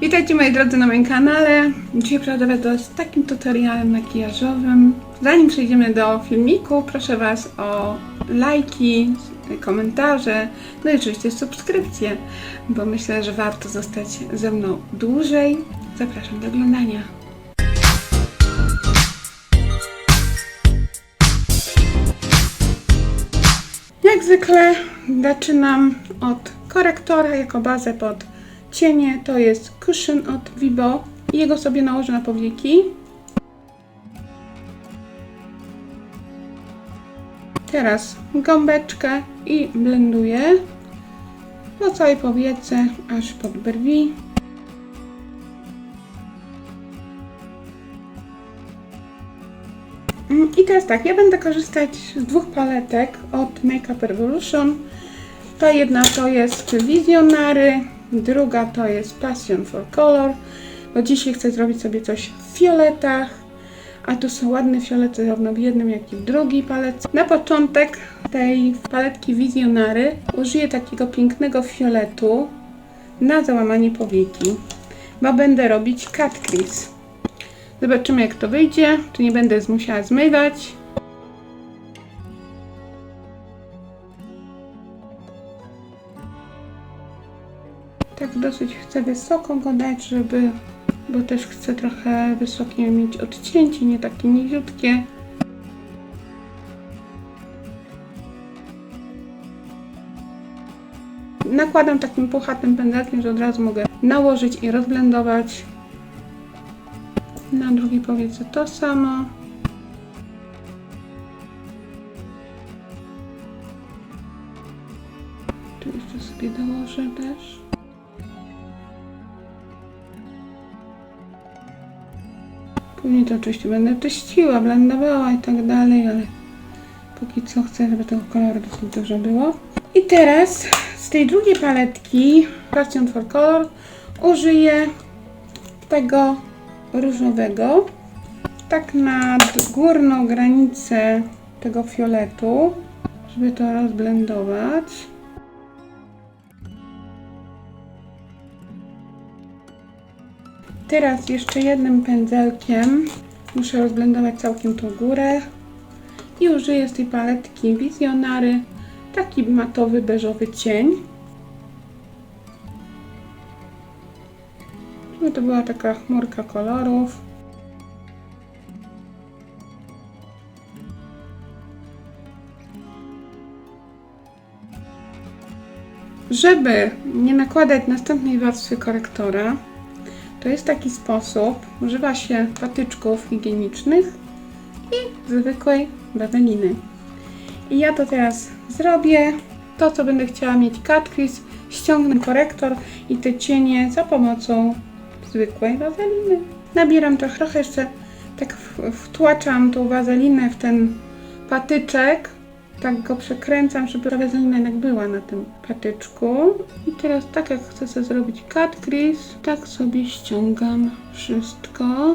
Witajcie moi drodzy na moim kanale. Dzisiaj przychodzę Was z takim tutorialem makijażowym. Zanim przejdziemy do filmiku, proszę Was o lajki, komentarze, no i oczywiście subskrypcje, bo myślę, że warto zostać ze mną dłużej. Zapraszam do oglądania. Jak zwykle zaczynam od korektora jako bazę pod cienie. To jest Cushion od Vibo jego sobie nałożę na powieki. Teraz gąbeczkę i blenduję po całej powiece aż pod brwi. Mm, I teraz tak, ja będę korzystać z dwóch paletek od Makeup Revolution. Ta jedna to jest Visionary, druga to jest Passion for Color, bo dzisiaj chcę zrobić sobie coś w fioletach, a tu są ładne fiolety zarówno w jednym, jak i w drugiej paletce. Na początek tej paletki Visionary użyję takiego pięknego fioletu na załamanie powieki, bo będę robić cut crease. Zobaczymy jak to wyjdzie, czy nie będę musiała zmywać. Dosyć chcę wysoko go dać, żeby, bo też chcę trochę wysokie mieć odcięcie, nie takie niziutkie. Nakładam takim puchatym pędzelkiem, że od razu mogę nałożyć i rozblendować. Na drugiej powiece to samo. Oczywiście będę czyściła, blendowała i tak dalej, ale póki co chcę, żeby tego koloru dosyć dużo było. I teraz z tej drugiej paletki Passion for Color użyję tego różowego tak na górną granicę tego fioletu, żeby to rozblendować. Teraz jeszcze jednym pędzelkiem muszę rozblendować całkiem tą górę i użyję z tej paletki Visionary taki matowy, beżowy cień. Żeby to była taka chmurka kolorów. Żeby nie nakładać następnej warstwy korektora, to jest taki sposób. Używa się patyczków higienicznych i zwykłej wazeliny. I ja to teraz zrobię. To, co będę chciała mieć cut crease, ściągnę korektor i te cienie za pomocą zwykłej wazeliny. Nabieram trochę, trochę jeszcze tak wtłaczam tą wazelinę w ten patyczek. Tak go przekręcam, żeby ta wazelina jednak była na tym patyczku. I teraz tak jak chcę sobie zrobić cut crease, tak sobie ściągam wszystko.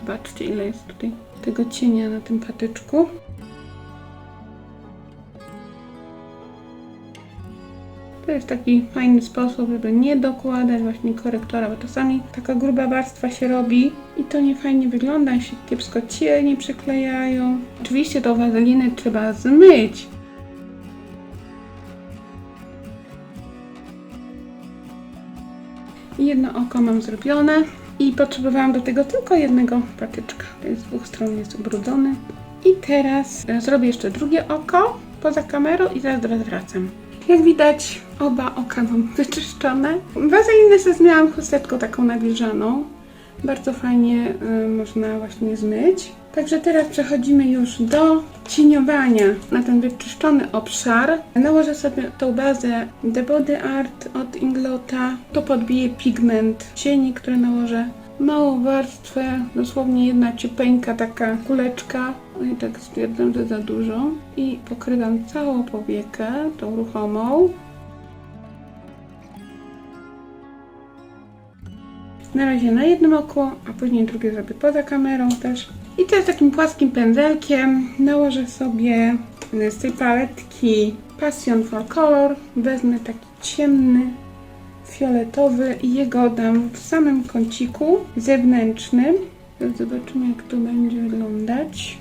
Zobaczcie ile jest tutaj tego cienia na tym patyczku. To jest taki fajny sposób, żeby nie dokładać właśnie korektora, bo czasami taka gruba warstwa się robi i to nie fajnie wygląda, się kiepsko cienie przyklejają. Oczywiście tą wazelinę trzeba zmyć. Jedno oko mam zrobione i potrzebowałam do tego tylko jednego patyczka. Jest z dwóch stron jest ubrudzony. I teraz zrobię jeszcze drugie oko poza kamerą i zaraz do wracam. Jak widać, oba oka mam wyczyszczone. Wazelinę sobie zmyłam chusteczką taką nawilżaną. Bardzo fajnie y, można właśnie zmyć. Także teraz przechodzimy już do cieniowania na ten wyczyszczony obszar. Nałożę sobie tą bazę The Body Art od Inglota. To podbiję pigment cieni, który nałożę. Małą warstwę, dosłownie jedna ciupeńka, taka kuleczka. No i tak stwierdzam, że za dużo. I pokrywam całą powiekę, tą ruchomą. Na razie na jednym oku, a później drugie zrobię poza kamerą też. I teraz takim płaskim pędzelkiem nałożę sobie z tej paletki Passion for Color. Wezmę taki ciemny fioletowy i jego dam w samym kąciku zewnętrznym. Zobaczymy jak to będzie wyglądać.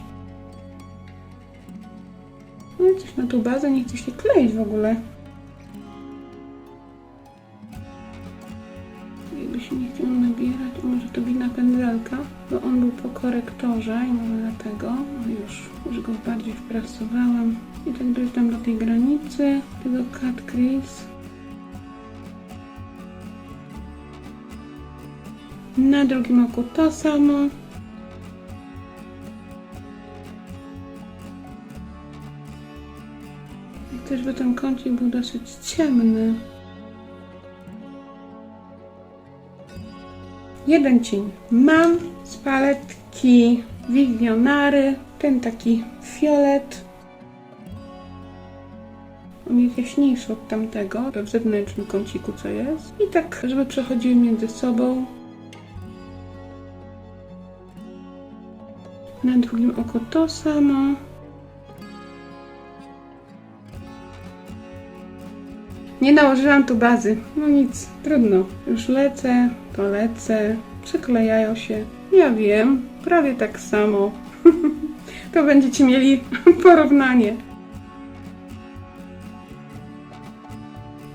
No i coś na tą bazę nie chce się kleić w ogóle. Się nie chciał nabierać, może to wina pędzelka, bo on był po korektorze i może dlatego. No już, już go bardziej wprasowałam. I tak dojeżdżam do tej granicy tego cut crease. Na drugim oku to samo. I Chcę, żeby ten kącik był dosyć ciemny. Jeden cień mam z paletki Visionary, ten taki fiolet. On jest jaśniejszy od tamtego, w zewnętrznym kąciku co jest. I tak, żeby przechodziły między sobą. Na drugim oku to samo. Nie nałożyłam tu bazy. No nic, trudno. Już lecę, to lecę. Przyklejają się. Ja wiem, prawie tak samo. to będziecie mieli porównanie.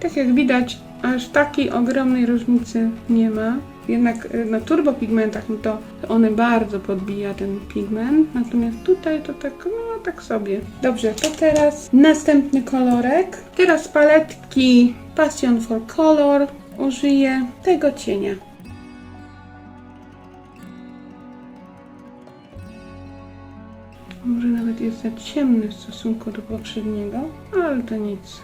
Tak jak widać, aż takiej ogromnej różnicy nie ma. Jednak y, na turbopigmentach, no to one bardzo podbija ten pigment, natomiast tutaj to tak, no tak sobie. Dobrze, to teraz następny kolorek. Teraz paletki Passion for Color użyję tego cienia. Może nawet jest za ciemny w stosunku do poprzedniego, ale to nic.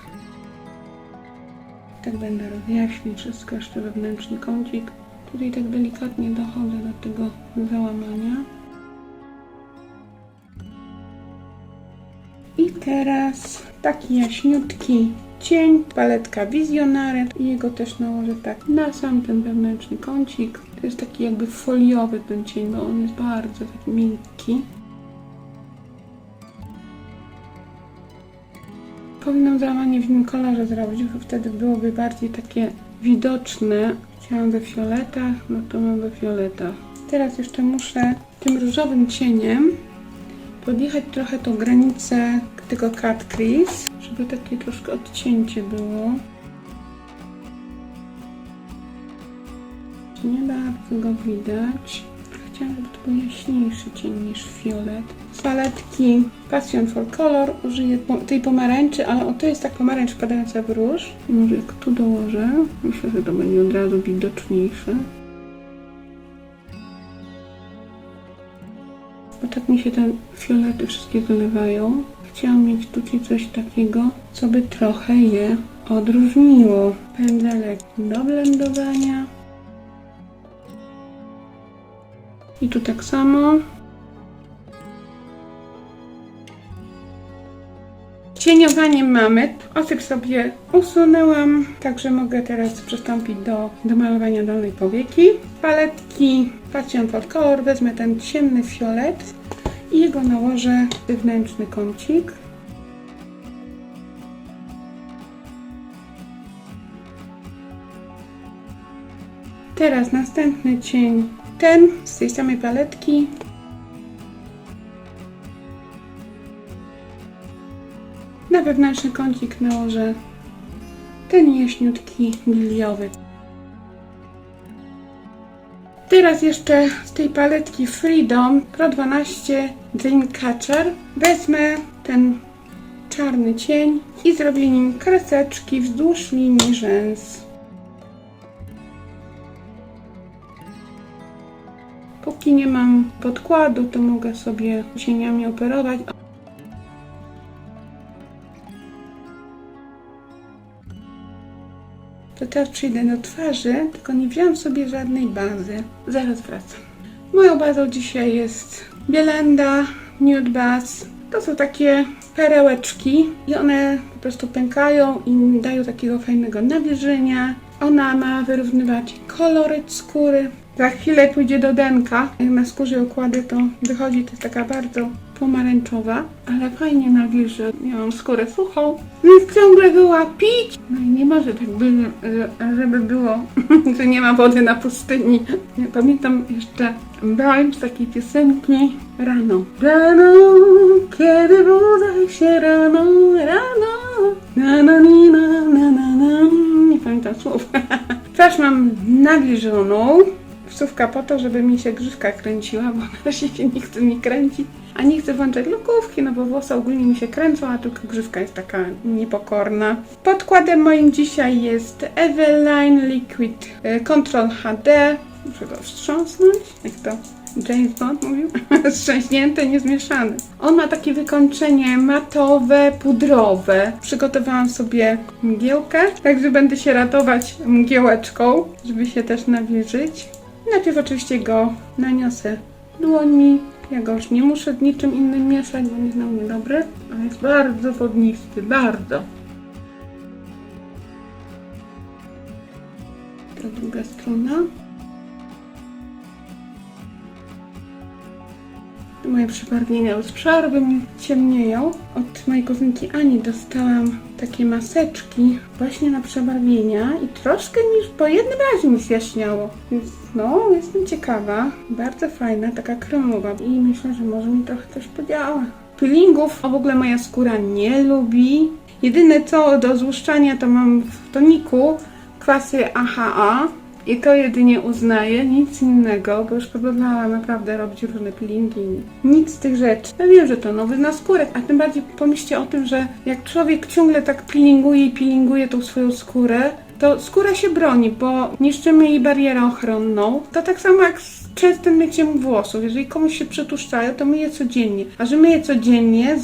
Tak będę rozjaśnić wszystko, jeszcze wewnętrzny kącik. Tutaj tak delikatnie dochodzę do tego załamania. I teraz taki jaśniutki cień, paletka Visionary i jego też nałożę tak na sam ten wewnętrzny kącik. To jest taki jakby foliowy ten cień, bo on jest bardzo taki miękki. Powinnam załamanie w innym kolorze zrobić, bo wtedy byłoby bardziej takie widoczne. Chciałam we fioletach, no to mam we fioletach. Teraz jeszcze muszę tym różowym cieniem podjechać trochę tą granicę tego cut crease, żeby takie troszkę odcięcie było. Nie bardzo go widać. Żeby to był jaśniejszy cień niż fiolet. Z paletki Passion for Color użyję tej pomarańczy, ale o to jest tak pomarańcz wpadająca w róż. I może jak tu dołożę, myślę, że to będzie od razu widoczniejsze. Bo tak mi się te fiolety wszystkie wylewają. Chciałam mieć tutaj coś takiego, co by trochę je odróżniło. Pędzelek do blendowania. I tu tak samo. Cieniowanie mamy. Osyp sobie usunęłam, także mogę teraz przystąpić do, do malowania dolnej powieki. Paletki Passion for Color wezmę ten ciemny fiolet i jego nałożę wewnętrzny kącik. Teraz następny cień, ten z tej samej paletki. Na wewnętrzny kącik nałożę ten jaśniutki liliowy. Teraz jeszcze z tej paletki Freedom Pro 12 Dreamcatcher wezmę ten czarny cień i zrobię nim kreseczki wzdłuż linii rzęs. Nie mam podkładu, to mogę sobie cieniami operować. To teraz przyjdę do twarzy, tylko nie wziąłem sobie żadnej bazy. Zaraz wracam. Moją bazą dzisiaj jest Bielenda Nude Base. To są takie perełeczki i one po prostu pękają i dają takiego fajnego nawilżenia. Ona ma wyrównywać koloryt skóry. Za chwilę pójdzie do denka. Jak na skórze układy to wychodzi to jest taka bardzo pomarańczowa, ale fajnie nawilży. Ja mam skórę suchą, więc ciągle była pić. No i nie może tak być, że- żeby było, że nie ma wody na pustyni. Ja pamiętam jeszcze brałem z takiej piosenki Rano. Rano, kiedy budzę się rano, rano. Na, na, ni, na, na, na, na. Nie pamiętam słów. Twarz mam nawilżoną. Wsówka po to, żeby mi się grzywka kręciła, bo na razie się nie chce mi kręcić. A nie chcę włączać lokówki, no bo włosy ogólnie mi się kręcą, a tylko grzywka jest taka niepokorna. Podkładem moim dzisiaj jest Eveline Liquid e, Control HD. Muszę go wstrząsnąć, jak to James Bond mówił. Strzęśnięty, niezmieszany. On ma takie wykończenie matowe, pudrowe. Przygotowałam sobie mgiełkę, także będę się ratować mgiełeczką, żeby się też nawilżyć. Najpierw oczywiście go naniosę dłońmi. Ja go już nie muszę niczym innym mieszać, bo nie znam niedobry, ale jest bardzo wodnisty, bardzo. Ta druga strona. Moje przebarwienia już mi ciemnieją. Od mojej kuzynki Ani dostałam takie maseczki właśnie na przebarwienia i troszkę mi po jednym razie mi zjaśniało. Więc no, jestem ciekawa. Bardzo fajna, taka kremowa i myślę, że może mi trochę coś podziała. Peelingów w ogóle moja skóra nie lubi. Jedyne co do złuszczania to mam w toniku kwasy AHA, i to jedynie uznaję, nic innego, bo już próbowałam naprawdę robić różne peelingi. Nic z tych rzeczy. Ja wiem, że to nowy naskórek, a tym bardziej pomyślcie o tym, że jak człowiek ciągle tak peelinguje i peelinguje tą swoją skórę, to skóra się broni, bo niszczymy jej barierę ochronną. To tak samo jak z częstym myciem włosów. Jeżeli komuś się przetłuszczają, to myje codziennie. A że myje codziennie,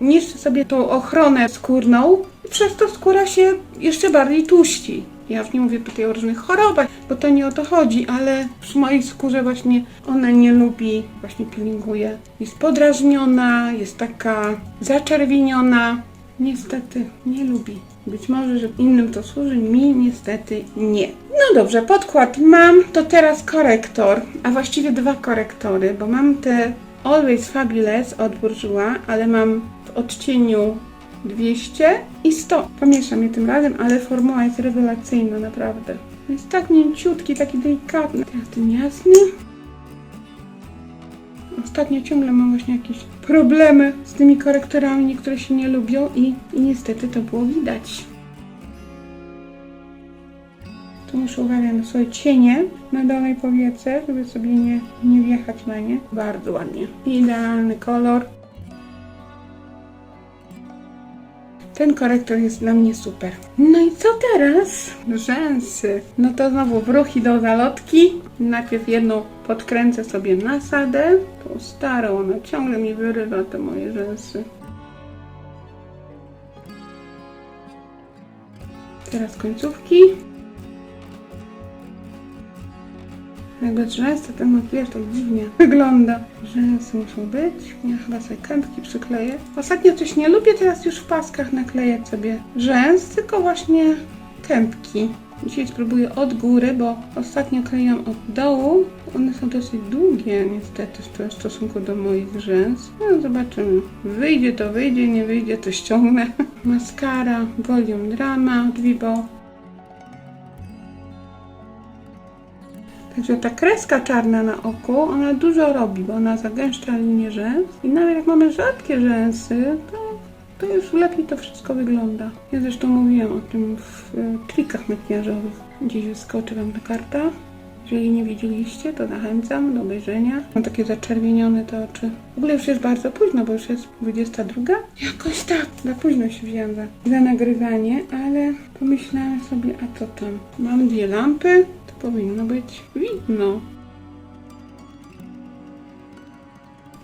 niszczy sobie tą ochronę skórną i przez to skóra się jeszcze bardziej tłuści. Ja już nie mówię tutaj o różnych chorobach, bo to nie o to chodzi, ale przy mojej skórze właśnie ona nie lubi, właśnie peelinguje. Jest podrażniona, jest taka zaczerwieniona. Niestety nie lubi. Być może, że innym to służy, mi niestety nie. No dobrze, podkład mam, to teraz korektor, a właściwie dwa korektory, bo mam te Always Fabulous od Bourjois, ale mam w odcieniu 200 i 100. Pomieszam je tym razem, ale formuła jest rewelacyjna, naprawdę. Jest tak mięciutki, taki delikatny. Teraz ten jasny. Ostatnio ciągle mam właśnie jakieś problemy z tymi korektorami, niektóre się nie lubią i, i niestety to było widać. Tu muszę uważać na swoje cienie na dolnej powiece, żeby sobie nie, nie wjechać na nie. Bardzo ładnie. Idealny kolor. Ten korektor jest dla mnie super. No i co teraz? Rzęsy. No to znowu wróci do zalotki. Najpierw jedną podkręcę sobie nasadę. Tą starą, ona ciągle mi wyrywa te moje rzęsy. Teraz końcówki. Rzęs, to ten makijaż tak dziwnie wygląda. Rzęsy muszą być. Ja chyba sobie kępki przykleję. Ostatnio coś nie lubię, teraz już w paskach nakleję sobie rzęs, tylko właśnie kępki. Dzisiaj spróbuję od góry, bo ostatnio kleiłam od dołu. One są dosyć długie niestety w stosunku do moich rzęs. No zobaczymy. Wyjdzie to wyjdzie, nie wyjdzie to ściągnę. Maskara Volume Drama od Vivo. Także ta kreska czarna na oku, ona dużo robi, bo ona zagęszcza linię rzęs. I nawet jak mamy rzadkie rzęsy, to, to już lepiej to wszystko wygląda. Ja zresztą mówiłam o tym w e, trikach makijażowych. Gdzieś wyskoczy Wam ta karta. Jeżeli nie widzieliście, to zachęcam do obejrzenia. Mam takie zaczerwienione te oczy. W ogóle już jest bardzo późno, bo już jest 22. Jakoś tak, za późno się wzięłam za, za nagrywanie, ale pomyślałam sobie, a co tam? Mam dwie lampy, powinno być widno.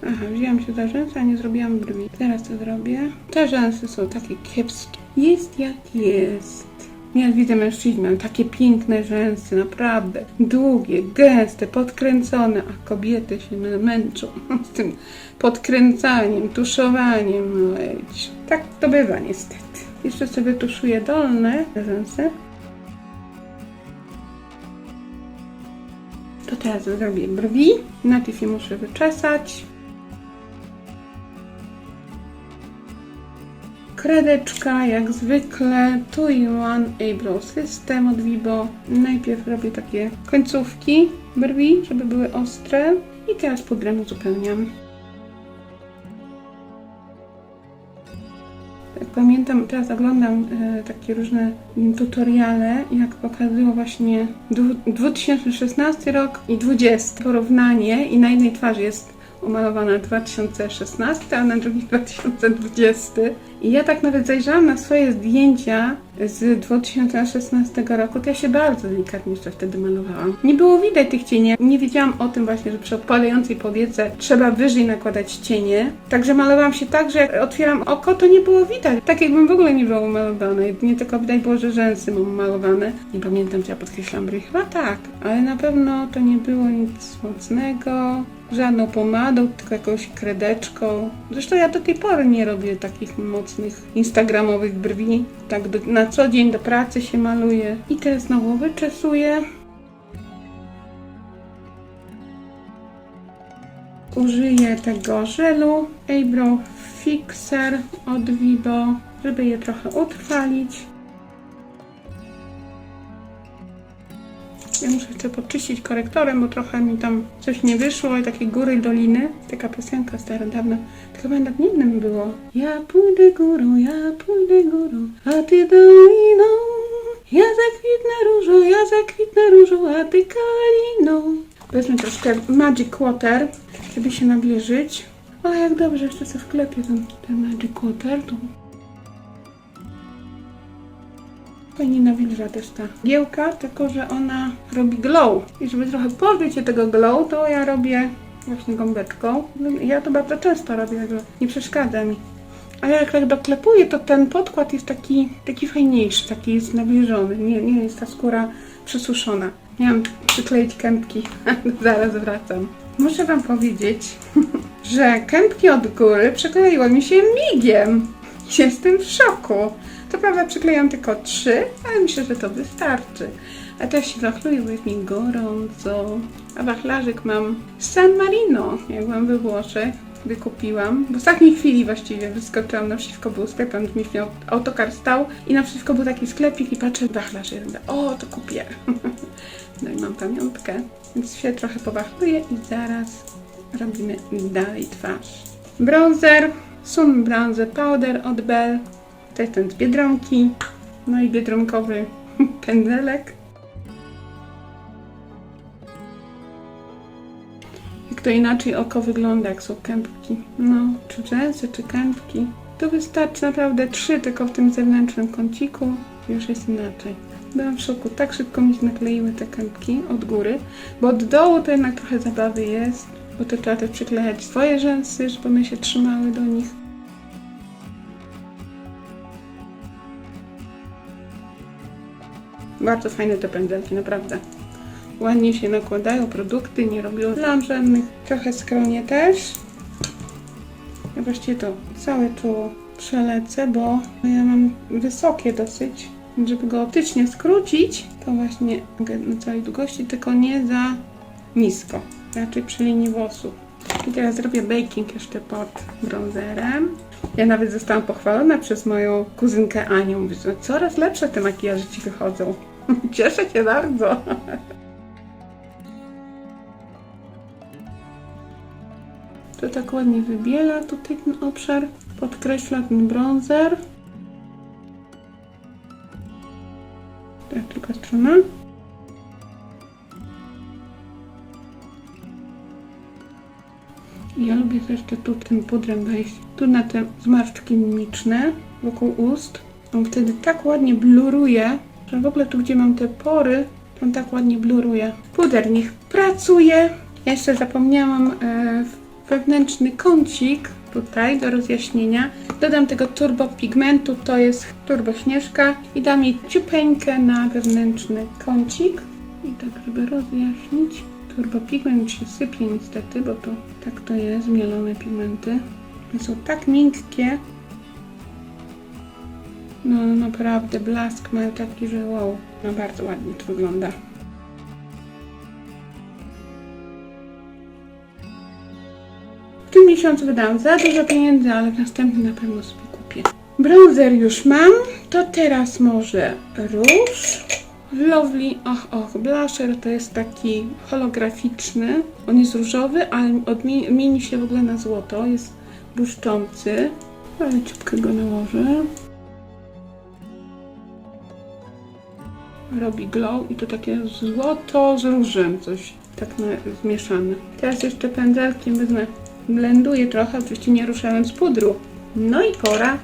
Aha, wzięłam się za rzęsy, a nie zrobiłam brwi. Teraz to zrobię. Te rzęsy są takie kiepskie. Jest jak jest. Ja widzę mężczyzn, mają takie piękne rzęsy, naprawdę. Długie, gęste, podkręcone, a kobiety się mę- męczą z tym podkręcaniem, tuszowaniem. No. Tak to bywa niestety. Jeszcze sobie tuszuję dolne rzęsy. To teraz zrobię brwi. Najpierw je muszę wyczesać. Kredeczka, jak zwykle, Two in One Eyebrow System od Vibo. Najpierw robię takie końcówki brwi, żeby były ostre. I teraz pudrem uzupełniam. Pamiętam, teraz oglądam e, takie różne tutoriale, jak pokazują właśnie dwu- 2016 rok i 2020 porównanie i na jednej twarzy jest umalowana 2016, a na drugiej 2020. I ja tak nawet zajrzałam na swoje zdjęcia z 2016 roku, to ja się bardzo delikatnie jeszcze wtedy malowałam. Nie było widać tych cieni. Nie wiedziałam o tym właśnie, że przy opadającej powiece trzeba wyżej nakładać cienie. Także malowałam się tak, że jak otwieram oko, to nie było widać. Tak jakbym w ogóle nie była umalowana. Nie tylko widać było, że rzęsy mam malowane. Nie pamiętam, czy ja podkreślam brwi. Chyba tak. Ale na pewno to nie było nic mocnego. Żadną pomadą, tylko jakąś kredeczką. Zresztą ja do tej pory nie robię takich mocnych instagramowych brwi. Tak do, na co dzień do pracy się maluję. I teraz znowu wyczesuję. Użyję tego żelu Eyebrow Fixer od Vibo, żeby je trochę utrwalić. Ja muszę jeszcze poczyścić korektorem, bo trochę mi tam coś nie wyszło i takie góry doliny. Taka piosenka stara, dawno. Tylko chyba nad innym było. Ja pójdę górą, ja pójdę górą, a ty doliną. Ja zakwitnę różą, ja zakwitnę różą, a ty kaliną. Wezmę troszkę Magic Water, żeby się nawilżyć. O, jak dobrze, jeszcze sobie wklepię ten, ten Magic Water. Tu Fajnie nawilża też ta giełka, tylko że ona robi glow. I żeby trochę pozbyć się tego glow, to ja robię właśnie gąbeczką. Ja to bardzo często robię, także nie przeszkadza mi. Ale jak tak doklepuję, to ten podkład jest taki, taki fajniejszy, taki jest nawilżony. Nie, nie jest ta skóra przesuszona. Miałam przykleić kępki, zaraz wracam. Muszę Wam powiedzieć, że kępki od góry przykleiły mi się migiem. Jestem w szoku. Co prawda przyklejam tylko trzy, ale myślę, że to wystarczy. A też się bo jest mi gorąco. A wachlarzyk mam z San Marino, jak byłam we Włoszech. Wykupiłam. W ostatniej chwili właściwie wyskoczyłam naprzeciwko był sklep, tam mi miał autokar stał i naprzeciwko był taki sklepik i patrzę, wachlarz jeden. O, to kupię. No i mam pamiątkę. Więc się trochę powachluję i zaraz robimy dalej twarz. Bronzer, Sun Bronzer Powder od Bell. To jest ten z Biedronki. No i biedronkowy pędzelek. Jak to inaczej oko wygląda, jak są kępki. No, czy rzęsy, czy kępki. To wystarczy naprawdę trzy, tylko w tym zewnętrznym kąciku już jest inaczej. Byłam w szoku, tak szybko mi się nakleiły te kępki od góry, bo od dołu to jednak trochę zabawy jest, bo to trzeba też przyklejać swoje rzęsy, żeby one się trzymały do nich. Bardzo fajne te pędzelki, naprawdę. Ładnie się nakładają produkty, nie robią plam żadnych. Trochę skronie też. Ja właściwie to całe czoło przelecę, bo ja mam wysokie dosyć. Żeby go optycznie skrócić, to właśnie na całej długości, tylko nie za nisko. Raczej przy linii włosów. I teraz zrobię baking jeszcze pod bronzerem. Ja nawet zostałam pochwalona przez moją kuzynkę Anią. Mówi, że coraz lepsze te makijaże ci wychodzą. Cieszę się bardzo. To tak ładnie wybiela tutaj ten obszar. Podkreśla ten bronzer. Tak, druga strona. Ja lubię jeszcze tu tym pudrem wejść. Tu na te zmarszczki mimiczne wokół ust. On wtedy tak ładnie bluruje, w ogóle tu, gdzie mam te pory, on tak ładnie bluruje. Puder niech pracuje. Ja jeszcze zapomniałam e, wewnętrzny kącik tutaj do rozjaśnienia. Dodam tego turbo pigmentu, to jest turbo śnieżka i dam jej ciupeńkę na wewnętrzny kącik. I tak, żeby rozjaśnić. Turbo pigment się sypie niestety, bo to tak to jest, mielone pigmenty. Są tak miękkie. No naprawdę, blask mają taki, że wow. No bardzo ładnie to wygląda. W tym miesiącu wydałam za dużo pieniędzy, ale w następnym na pewno sobie kupię. Bronzer już mam, to teraz może róż. Lovely, och, och, blusher to jest taki holograficzny. On jest różowy, ale odmi- mieni się w ogóle na złoto. Jest błyszczący. Ale ciupkę go nałożę. Robi glow i to takie złoto z różem coś tak zmieszane. Teraz jeszcze pędzelkiem wezmę, blenduję trochę, oczywiście nie ruszając pudru. No i pora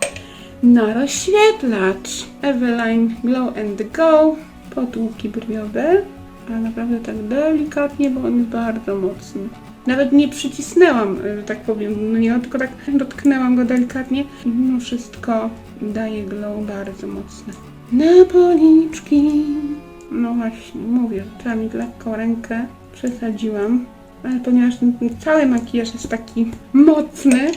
na rozświetlacz. Eveline Glow and Go. Potłuki brwiowe. Ale naprawdę tak delikatnie, bo on jest bardzo mocny. Nawet nie przycisnęłam, że tak powiem, no nie, tylko tak dotknęłam go delikatnie i mimo wszystko daje glow bardzo mocny. Na policzki. No właśnie, mówię, trzeba mieć lekką rękę. Przesadziłam. Ale ponieważ ten, ten cały makijaż jest taki mocny,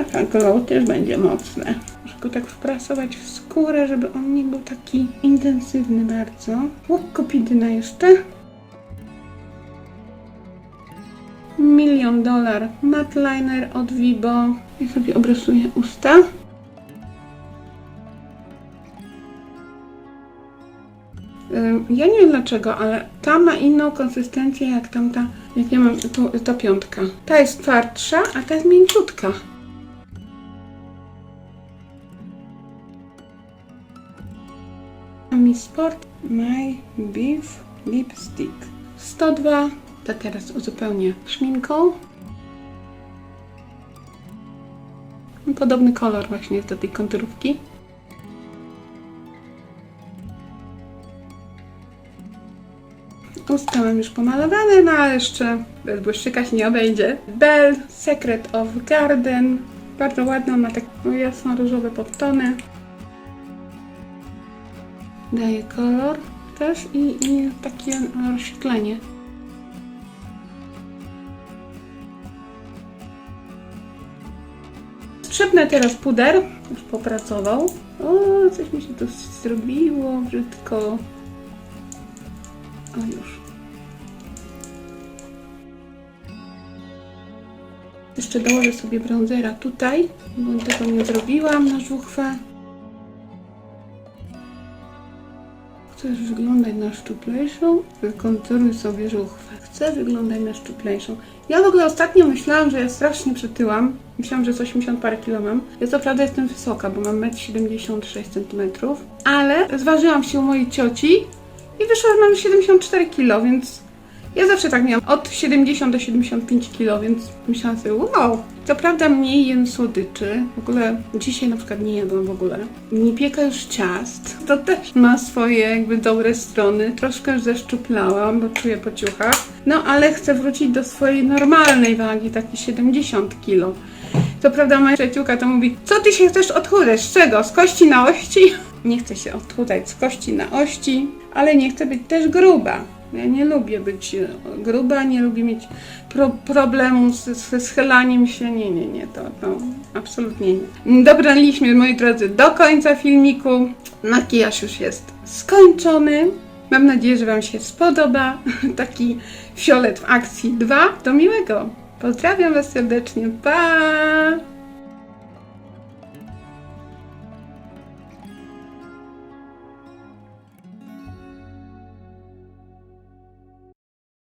a tak glow też będzie mocne. Muszę go tak wprasować w skórę, żeby on nie był taki intensywny bardzo. Łuk kopidyna jeszcze. Milion dolar matte liner od Vibo. I sobie obrysuję usta. Ja nie wiem dlaczego, ale ta ma inną konsystencję jak tamta, jak ja mam to, ta piątka. Ta jest twardsza, a ta jest mięciutka. Mi Sport My Beef Lipstick 102. To teraz uzupełnię szminką. Podobny kolor właśnie jest do tej konturówki. Usta mam już pomalowane, no ale jeszcze bez błyszczyka się nie obejdzie. Belle Secret of Garden. Bardzo ładna, ma takie no, jasno-różowe podtony. Daje kolor też i, i takie rozświetlenie. Strzepnę teraz puder. Już popracował. O, coś mi się tu zrobiło brzydko. O, już. Jeszcze dołożę sobie bronzera tutaj, bo tego nie zrobiłam na żuchwę. Chcesz wyglądać na szczuplejszą? Wykonturuj sobie żuchwę. Chcę wyglądać na szczuplejszą. Ja w ogóle ostatnio myślałam, że ja strasznie przytyłam. Myślałam, że z 80 parę kilo mam. Ja co prawda jestem wysoka, bo mam 1,76 cm. Ale zważyłam się u mojej cioci i wyszło, że mam 74 kg, więc ja zawsze tak miałam, od 70 do 75 kg, więc myślałam sobie, wow. Co prawda mniej jem słodyczy, w ogóle dzisiaj na przykład nie jadłam w ogóle. Nie pieka już ciast, to też ma swoje jakby dobre strony. Troszkę już zeszczuplałam, bo czuję po ciuchach. No ale chcę wrócić do swojej normalnej wagi, takie 70 kg. Co prawda moja przyjaciółka to mówi, co ty się chcesz odchudzać? Z czego? Z kości na ości? Nie chcę się odchudzać z kości na ości, ale nie chcę być też gruba. Ja nie lubię być e, gruba, nie lubię mieć pro problemu ze schylaniem się. Nie, nie, nie, to, to absolutnie nie. Dobraliśmy, moi drodzy, do końca filmiku. Makijaż już jest skończony. Mam nadzieję, że Wam się spodoba. Taki fiolet w akcji 2. Do miłego. Pozdrawiam Was serdecznie. Pa!